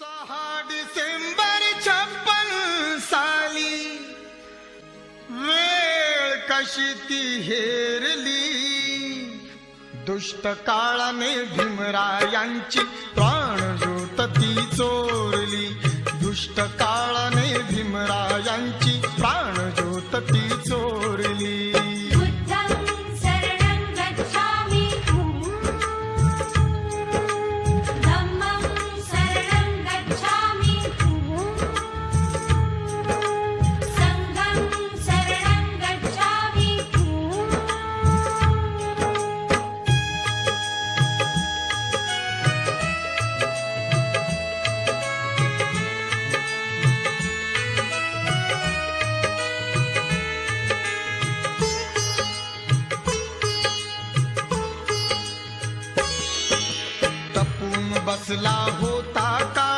सहा डिसेंबर छप्पन साली. वेळ कशी ती हेरली. दुष्ट काळाने भीमरायांची प्राणज्योत ती चोरली. दुष्ट काळाने बसला होता का